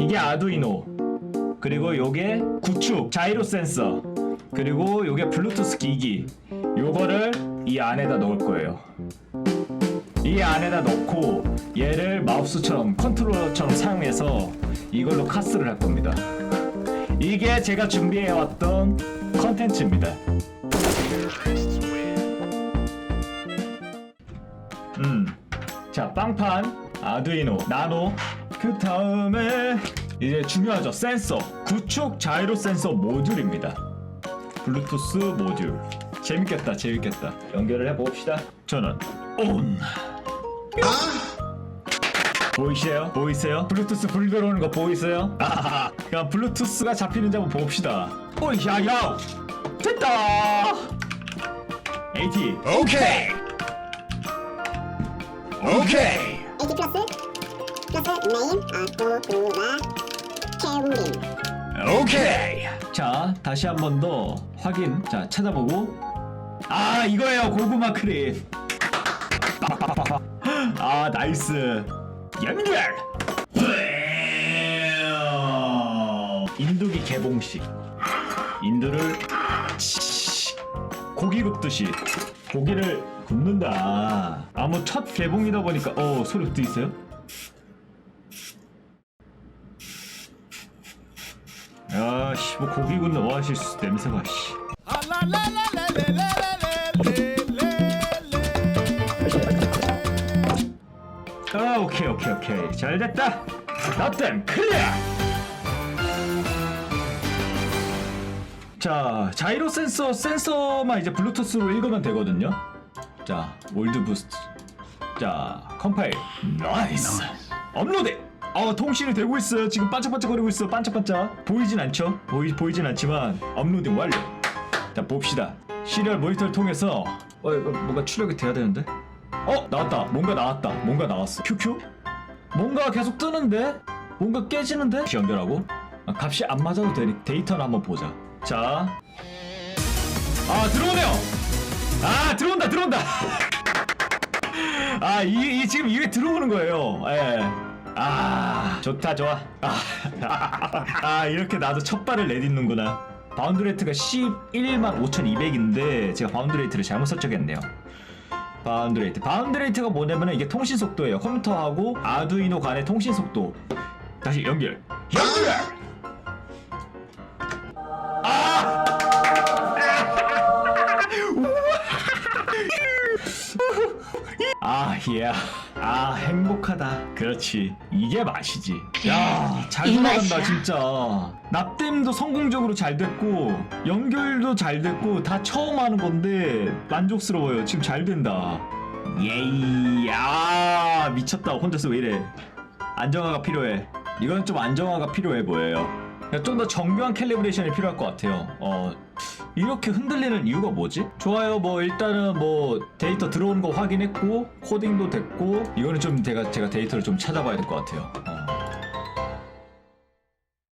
이게 아두이노. 그리고 요게 구축 자이로 센서. 그리고 요게 블루투스 기기. 요거를 이 안에다 넣을 거예요. 이 안에다 넣고 얘를 마우스처럼 컨트롤러처럼 사용해서 이걸로 카스를 할 겁니다. 이게 제가 준비해왔던 컨텐츠입니다. 음. 자, 빵판, 아두이노, 나노. 그 다음에 이제 중요하죠. 센서. 구축 자이로 센서 모듈입니다. 블루투스 모듈. 재밌겠다, 재밌겠다. 연결을 해봅시다. 저는 온. 보이세요? 보이세요? 블루투스 불 들어오는 거 보이세요? 아하하. 그럼 블루투스가 잡히는지 한번 봅시다. 오, 야, 야! 됐다! AT. 오케이. 오케이. AT 플러스 플러스 네임 아토그라 채우림 오케이. 자, 다시 한 번 더 확인. 자, 찾아보고. 아, 이거예요. 고구마 크림. 아, 나이스. 연결. 인두기 개봉식. 인두를 고기 굽듯이 고기를 굽는다. 아, 뭐첫 개봉이다 보니까 어 소리 도 있어요? 야, 씨, 뭐 고기 굽는 오아시스 냄새가 씨. 아, 오케이, 오케이, 오케이. 잘 됐다. 나댐 클리어. 자, 자이로 센서 센서만 이제 블루투스로 읽으면 되거든요. 자, 월드 부스트. 자, 컴파일. 나이스. 업로드. 어, 통신이 되고 있어요. 지금 반짝반짝거리고 있어. 반짝반짝. 보이진 않죠? 보이 보이진 않지만 업로딩 완료. 자, 봅시다. 시리얼 모니터를 통해서 어, 이거 뭔가 출력이 돼야 되는데. 어, 나왔다. 뭔가 나왔다. 뭔가 나왔어. 큐큐? 뭔가 계속 뜨는데? 뭔가 깨지는데? 연결하고. 아, 값이 안 맞아도 되니 데이터를 한번 보자. 자. 아, 들어오네요. 아, 들어온다. 들어온다. 아, 이, 이 지금 이게 들어오는 거예요. 예. 아, 좋다, 좋아. 아, 아, 이렇게 나도 첫 발을 내딛는구나. 바운드 레이트가 11만 5,200인데 제가 바운드 레이트를 잘못 설정했네요. 바운드 레이트. 바운드 레이트가 뭐냐면은 이게 통신 속도예요. 컴퓨터하고 아두이노 간의 통신 속도. 다시 연결. 연결. 아, 예. 아, 행복하다. 그렇지. 이게 맛이지. 야, 잘 이 돌아간다, 맛이야. 진짜. 납땜도 성공적으로 잘 됐고, 연결도 잘 됐고, 다 처음 하는 건데, 만족스러워요. 지금 잘 된다. 예이, 아, 미쳤다. 혼자서 왜 이래. 안정화가 필요해. 이건 좀 안정화가 필요해 보여요. 좀 더 정교한 캘리브레이션이 필요할 것 같아요. 어, 이렇게 흔들리는 이유가 뭐지? 좋아요. 뭐 일단은 뭐 데이터 들어오는 거 확인했고 코딩도 됐고 이거는 좀 제가 제가 데이터를 좀 찾아봐야 될 것 같아요. 어.